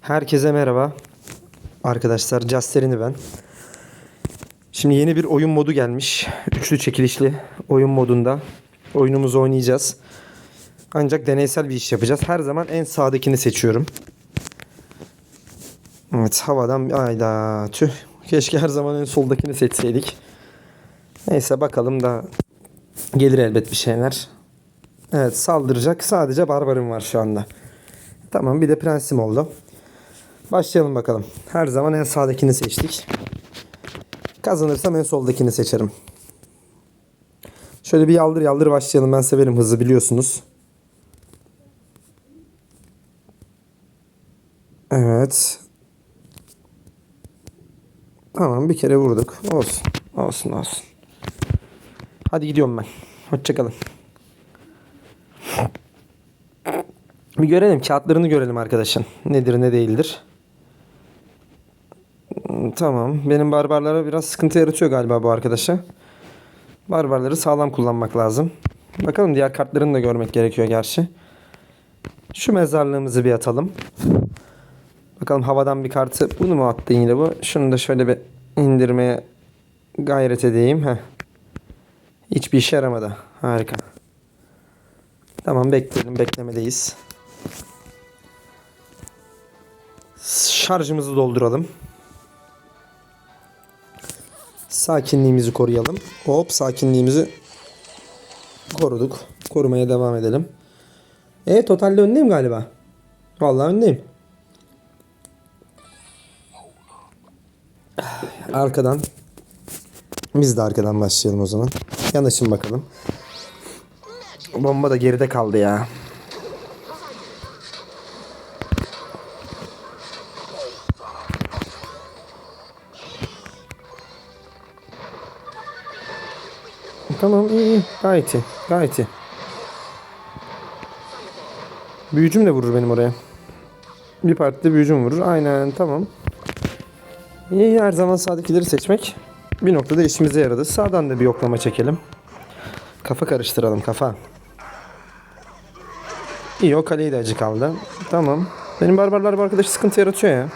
Herkese merhaba. Arkadaşlar Casterini ben. Şimdi yeni bir oyun modu gelmiş. Üçlü çekilişli oyun modunda oyunumuzu oynayacağız. Ancak deneysel bir iş yapacağız. Her zaman en sağdakini seçiyorum. Evet havadan ayda tüh. Keşke her zaman en soldakini seçseydik. Neyse bakalım da gelir elbet bir şeyler. Evet saldıracak sadece barbarım var şu anda. Tamam bir de prensim oldu. Başlayalım bakalım. Her zaman en sağdakini seçtik. Kazanırsam en soldakini seçerim. Şöyle bir yaldır yaldır başlayalım. Ben severim hızı biliyorsunuz. Evet. Tamam bir kere vurduk. Olsun. Olsun olsun. Hadi gidiyorum ben. Hoşçakalın. Bir görelim. Kağıtlarını görelim arkadaşın. Nedir ne değildir. Tamam. Benim barbarlara biraz sıkıntı yaratıyor galiba bu arkadaşa. Barbarları sağlam kullanmak lazım. Bakalım diğer kartlarını da görmek gerekiyor gerçi. Şu mezarlığımızı bir atalım. Bakalım havadan bir kartı. Bunu mu attı yine bu? Şunu da şöyle bir indirmeye gayret edeyim. Heh. Hiçbir işe yaramadı. Harika. Tamam bekleyelim. Beklemedeyiz. Şarjımızı dolduralım. Sakinliğimizi koruyalım. Hop sakinliğimizi koruduk. Korumaya devam edelim. E totalde öndeyim galiba. Vallahi öndeyim. Arkadan biz de arkadan başlayalım o zaman. Yanaşın bakalım. Bomba da geride kaldı ya. Tamam iyi iyi. Gayet iyi. Gayet iyi. Büyücüm de vurur benim oraya. Bir partide büyücüm vurur. Aynen tamam. İyi her zaman sağdakileri seçmek bir noktada işimize yaradı. Sağdan da bir yoklama çekelim. Kafa karıştıralım kafa. İyi o kaleyi de acı kaldı. Tamam. Benim barbarlar bu arkadaş sıkıntı yaratıyor ya.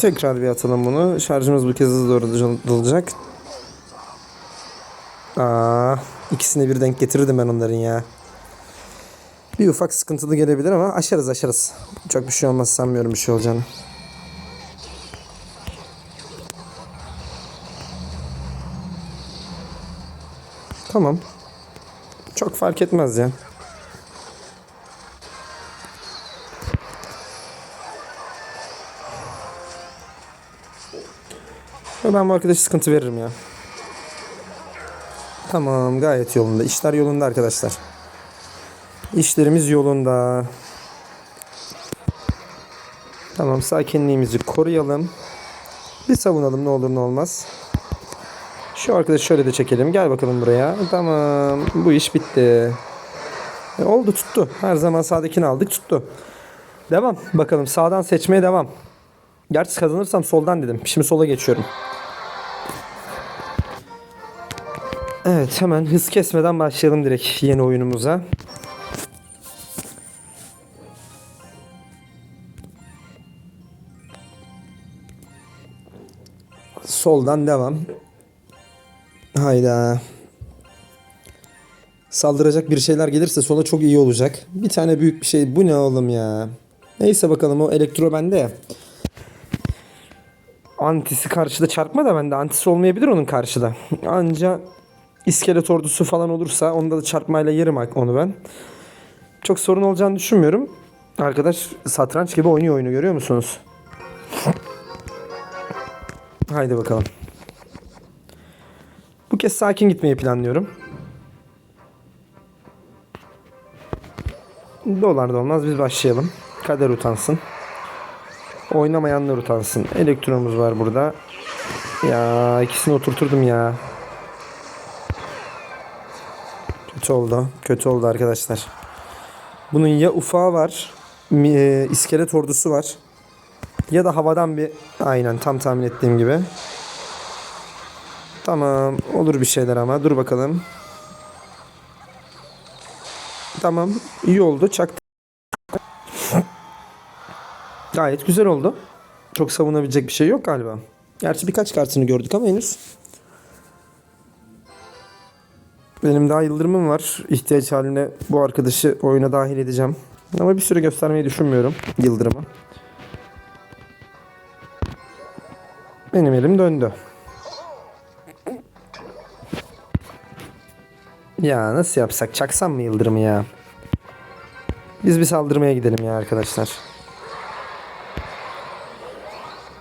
Tekrar bir atalım bunu. Şarjımız bu kez hızlı doğru dolacak. Aa, ikisini bir denk getirirdim ben onların ya. Bir ufak sıkıntılı gelebilir ama aşarız aşarız. Çok bir şey olmaz sanmıyorum bir şey olacağını. Tamam. Çok fark etmez ya. Ben bu arkadaşa sıkıntı veririm ya. Tamam gayet yolunda. İşler yolunda arkadaşlar. İşlerimiz yolunda. Tamam sakinliğimizi koruyalım. Bir savunalım ne olur ne olmaz. Şu arkadaşı şöyle de çekelim. Gel bakalım buraya. Tamam. Bu iş bitti. E, oldu tuttu. Her zaman sağdakini aldık tuttu. Devam. Bakalım sağdan seçmeye devam. Gerçi kazanırsam soldan dedim. Şimdi sola geçiyorum. Evet hemen hız kesmeden başlayalım direkt yeni oyunumuza. Soldan devam. Hayda. Saldıracak bir şeyler gelirse sola çok iyi olacak. Bir tane büyük bir şey. Bu ne oğlum ya? Neyse bakalım o elektro bende ya. Antisi karşıda çarpma da bende. Antisi olmayabilir onun karşıda. Anca iskelet ordusu falan olursa onda da çarpmayla yerim onu ben. Çok sorun olacağını düşünmüyorum. Arkadaş satranç gibi oynuyor oyunu görüyor musunuz? Haydi bakalım. Bu kez sakin gitmeyi planlıyorum. Dolar da olmaz biz başlayalım. Kader utansın. Oynamayanlar utansın. Elektronumuz var burada. Ya ikisini oturturdum ya. Kötü oldu. Kötü oldu arkadaşlar. Bunun ya ufağı var, e, iskelet ordusu var. Ya da havadan bir aynen tam tahmin ettiğim gibi. Tamam olur bir şeyler ama dur bakalım. Tamam iyi oldu çak. Gayet güzel oldu. Çok savunabilecek bir şey yok galiba. Gerçi birkaç kartını gördük ama henüz. Benim daha yıldırımım var. İhtiyaç haline bu arkadaşı oyuna dahil edeceğim. Ama bir süre göstermeyi düşünmüyorum yıldırımı. Benim elim döndü. Ya nasıl yapsak? Çaksam mı yıldırımı ya? Biz bir saldırmaya gidelim ya arkadaşlar.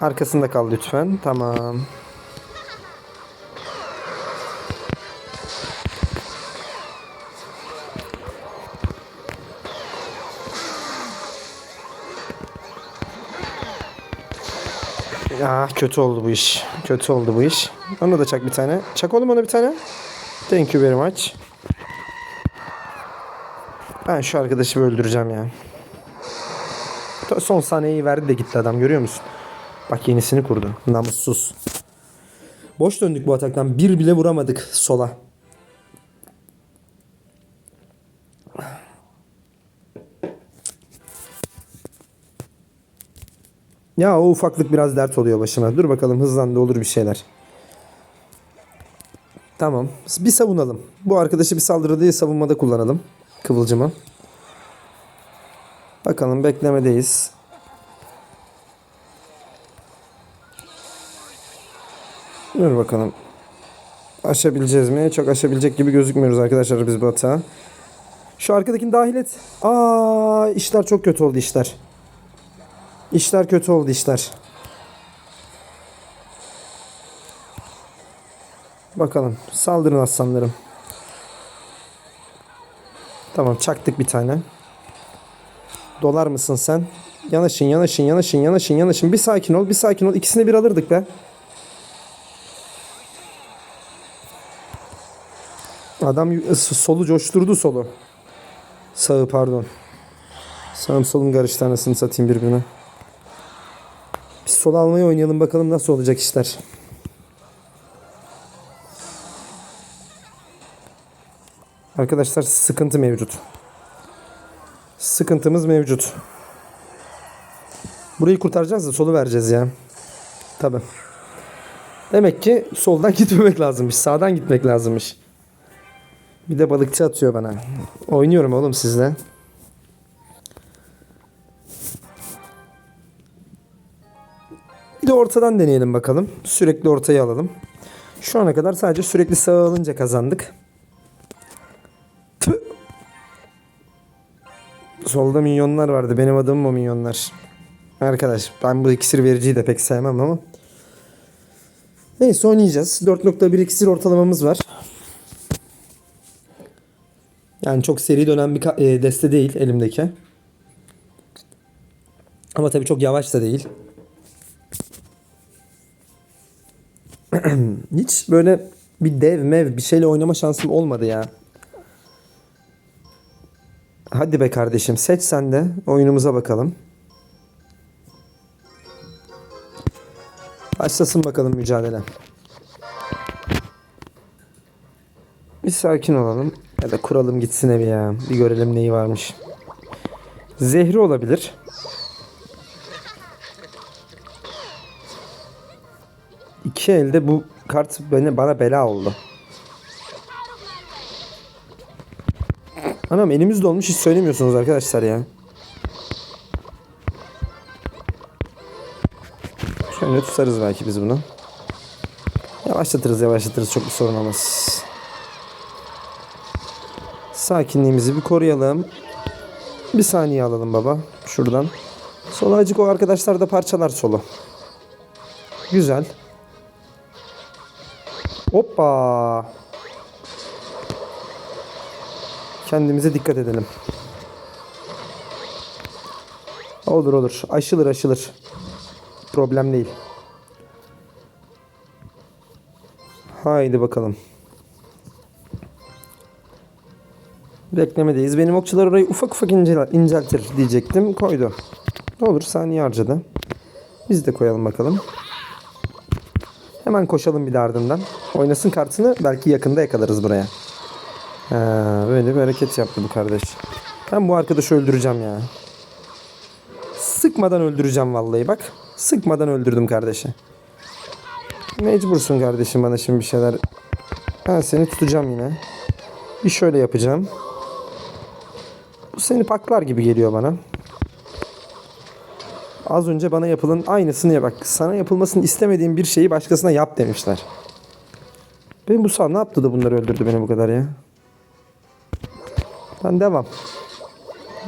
Arkasında kal lütfen. Tamam. Ah kötü oldu bu iş. Kötü oldu bu iş. Ona da çak bir tane. Çak oğlum ona bir tane. Thank you very much. Ben şu arkadaşı öldüreceğim ya. Son sahneyi verdi de gitti adam görüyor musun? Bak yenisini kurdu. Namussuz. Boş döndük bu ataktan. Bir bile vuramadık sola. Ya o ufaklık biraz dert oluyor başıma. Dur bakalım hızlandı olur bir şeyler. Tamam. Bir savunalım. Bu arkadaşı bir saldırı savunmada kullanalım. Kıvılcımı. Bakalım beklemedeyiz. Dur bakalım. Aşabileceğiz mi? Çok aşabilecek gibi gözükmüyoruz arkadaşlar biz bu hata. Şu arkadakini dahil et. Aa, işler çok kötü oldu işler. İşler kötü oldu işler. Bakalım. Saldırın aslanlarım. Tamam çaktık bir tane. Dolar mısın sen? Yanaşın yanaşın yanaşın yanaşın yanaşın. Bir sakin ol bir sakin ol. İkisini bir alırdık be. Adam solu coşturdu solu. Sağı pardon. Sağım solum karıştı anasını satayım birbirine. Sol almayı oynayalım bakalım nasıl olacak işler. Arkadaşlar sıkıntı mevcut. Sıkıntımız mevcut. Burayı kurtaracağız da solu vereceğiz ya. Tabi. Demek ki soldan gitmemek lazımmış. Sağdan gitmek lazımmış. Bir de balıkçı atıyor bana. Oynuyorum oğlum sizle. De ortadan deneyelim bakalım. Sürekli ortaya alalım. Şu ana kadar sadece sürekli sağa alınca kazandık. Tüh. Solda minyonlar vardı. Benim adımım o minyonlar. Arkadaş ben bu iksir vericiyi de pek sevmem ama. Neyse oynayacağız. 4.1 iksir ortalamamız var. Yani çok seri dönen bir e, deste değil elimdeki. Ama tabii çok yavaş da değil. Hiç böyle bir dev mev bir şeyle oynama şansım olmadı ya. Hadi be kardeşim seç sen de oyunumuza bakalım. Başlasın bakalım mücadele. Bir sakin olalım. Ya da kuralım gitsin evi ya. Bir görelim neyi varmış. Zehri olabilir. İki elde bu kart bana, bana bela oldu. Anam elimiz dolmuş hiç söylemiyorsunuz arkadaşlar ya. Şöyle tutarız belki biz bunu. Yavaşlatırız yavaşlatırız çok bir sorun olmaz. Sakinliğimizi bir koruyalım. Bir saniye alalım baba. Şuradan. Sola acık o arkadaşlar da parçalar solu. Güzel. Hoppa. Kendimize dikkat edelim. Olur olur. Aşılır aşılır. Problem değil. Haydi bakalım. Beklemedeyiz. Benim okçular orayı ufak ufak incel inceltir diyecektim. Koydu. Ne olur saniye harcadı. Biz de koyalım bakalım. Hemen koşalım bir de ardından. Oynasın kartını belki yakında yakalarız buraya. Ha, böyle bir hareket yaptı bu kardeş. Ben bu arkadaşı öldüreceğim ya. Sıkmadan öldüreceğim vallahi bak. Sıkmadan öldürdüm kardeşi. Mecbursun kardeşim bana şimdi bir şeyler. Ben seni tutacağım yine. Bir şöyle yapacağım. Bu seni paklar gibi geliyor bana. Az önce bana yapılan aynısını ya bak. Sana yapılmasını istemediğim bir şeyi başkasına yap demişler. Benim bu sağ ne yaptı da bunları öldürdü beni bu kadar ya. Ben devam.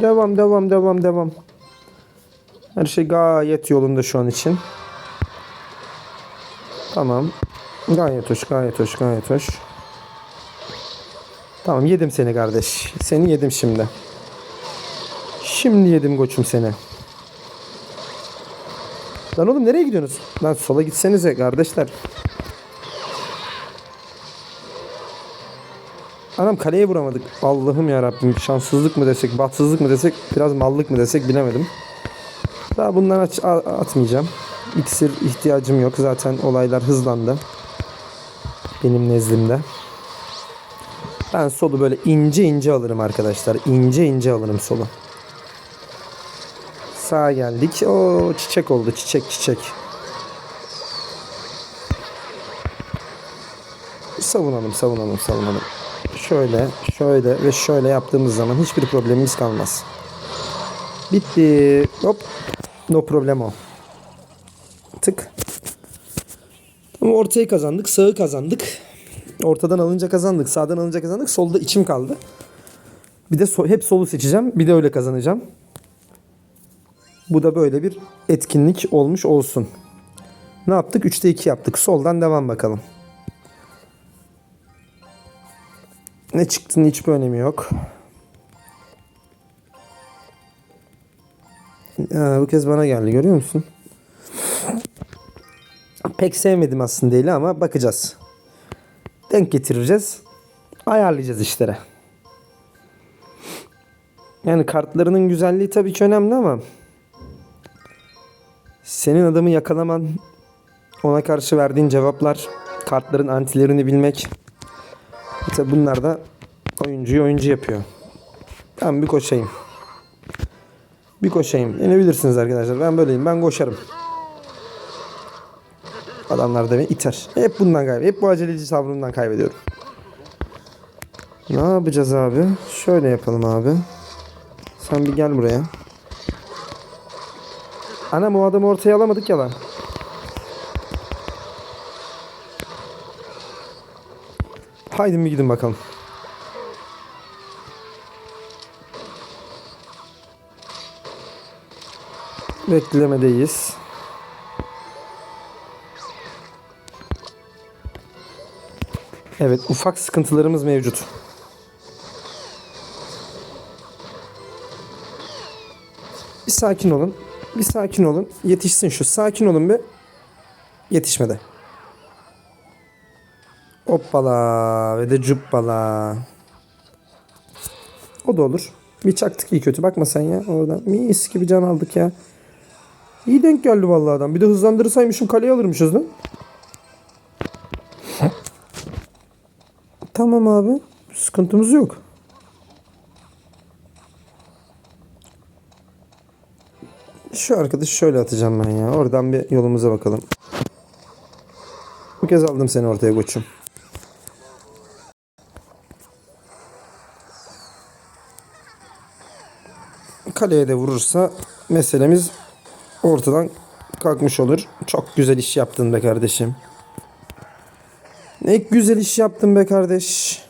Devam devam devam devam. Her şey gayet yolunda şu an için. Tamam. Gayet hoş, gayet hoş, gayet hoş. Tamam yedim seni kardeş. Seni yedim şimdi. Şimdi yedim koçum seni. Lan oğlum nereye gidiyorsunuz? Lan sola gitsenize kardeşler. Anam kaleye vuramadık. Allah'ım ya Rabbim şanssızlık mı desek, bahtsızlık mı desek, biraz mallık mı desek bilemedim. Daha bundan aç, atmayacağım. İksir ihtiyacım yok. Zaten olaylar hızlandı. Benim nezdimde. Ben solu böyle ince ince alırım arkadaşlar. İnce ince alırım solu. Sağa geldik. O çiçek oldu. Çiçek çiçek. Savunalım, savunalım, savunalım. Şöyle, şöyle ve şöyle yaptığımız zaman hiçbir problemimiz kalmaz. Bitti. Hop. No problemo. Tık. Ama ortayı kazandık, sağı kazandık. Ortadan alınca kazandık, sağdan alınca kazandık. Solda içim kaldı. Bir de so- hep solu seçeceğim. Bir de öyle kazanacağım. Bu da böyle bir etkinlik olmuş olsun. Ne yaptık? 3'te 2 yaptık. Soldan devam bakalım. Ne çıktığının hiçbir önemi yok. Aa, bu kez bana geldi görüyor musun? Pek sevmedim aslında eli ama bakacağız. Denk getireceğiz. Ayarlayacağız işlere. Yani kartlarının güzelliği tabii ki önemli ama senin adamı yakalaman, ona karşı verdiğin cevaplar, kartların antilerini bilmek. Tabii bunlar da oyuncuyu oyuncu yapıyor. Ben bir koşayım. Bir koşayım. Yenebilirsiniz arkadaşlar. Ben böyleyim. Ben koşarım. Adamlar da beni iter. Hep bundan kaybediyorum. Hep bu aceleci sabrımdan kaybediyorum. Ne yapacağız abi? Şöyle yapalım abi. Sen bir gel buraya. Anam o adamı ortaya alamadık ya lan. Haydi bir gidin bakalım. Beklemedeyiz. Evet ufak sıkıntılarımız mevcut. Bir sakin olun. Bir sakin olun. Yetişsin şu. Sakin olun be. Yetişmedi. Hoppala ve de cuppala. O da olur. Bir çaktık iyi kötü. Bakma sen ya oradan. Mis gibi can aldık ya. İyi denk geldi vallahi adam. Bir de hızlandırırsaymışım kaleye alırmışız lan. Tamam abi. Sıkıntımız yok. Şu arkadaşı şöyle atacağım ben ya. Oradan bir yolumuza bakalım. Bu kez aldım seni ortaya koçum. Kaleye de vurursa meselemiz ortadan kalkmış olur. Çok güzel iş yaptın be kardeşim. Ne güzel iş yaptın be kardeş.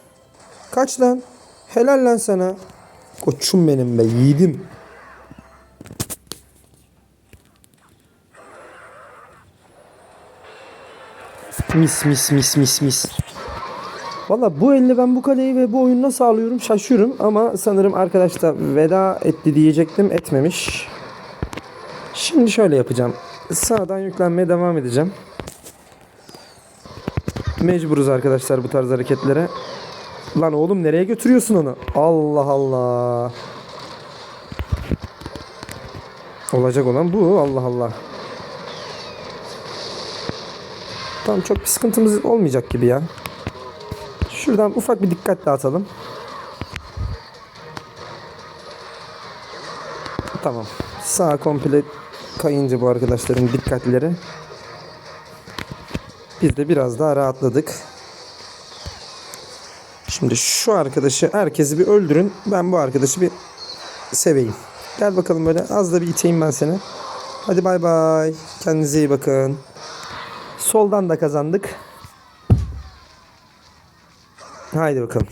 Kaç lan? Helal lan sana. Koçum benim be yiğidim. Mis mis mis mis mis. Valla bu elle ben bu kaleyi ve bu oyunu nasıl alıyorum şaşıyorum ama sanırım arkadaş da veda etti diyecektim etmemiş. Şimdi şöyle yapacağım. Sağdan yüklenmeye devam edeceğim. Mecburuz arkadaşlar bu tarz hareketlere. Lan oğlum nereye götürüyorsun onu? Allah Allah. Olacak olan bu. Allah Allah. Tamam çok bir sıkıntımız olmayacak gibi ya. Şuradan ufak bir dikkat dağıtalım. Tamam. Sağ komple kayınca bu arkadaşların dikkatleri. Biz de biraz daha rahatladık. Şimdi şu arkadaşı herkesi bir öldürün. Ben bu arkadaşı bir seveyim. Gel bakalım böyle az da bir iteyim ben seni. Hadi bay bay. Kendinize iyi bakın. Soldan da kazandık. Haydi bakalım.